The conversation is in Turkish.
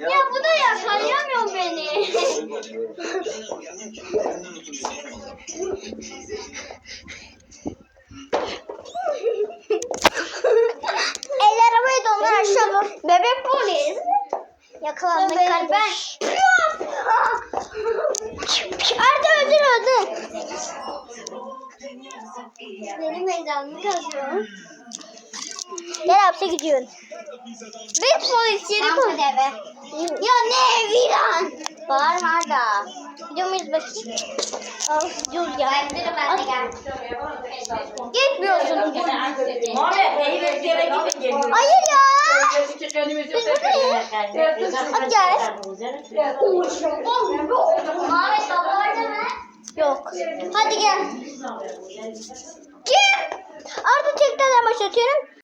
ya bu da yakalayamıyor beni. Eller arabayı donlar aşağı Bebek polis. Yakalandık Ben- kardeş. Arda öldür öldür. Benim heyecanımı kazıyor. Gel hapse gidiyorsun. Biz polisleri eve. Ya ne evi lan? Bağırma Arda. Gidiyor muyuz bakayım? Al gidiyoruz ya. Gitmiyorsunuz. Muhammed bir yere gidin geliyor. Hayır ya. Hadi gel. Hadi gel. Kim? Arda tekrar başlatıyorum.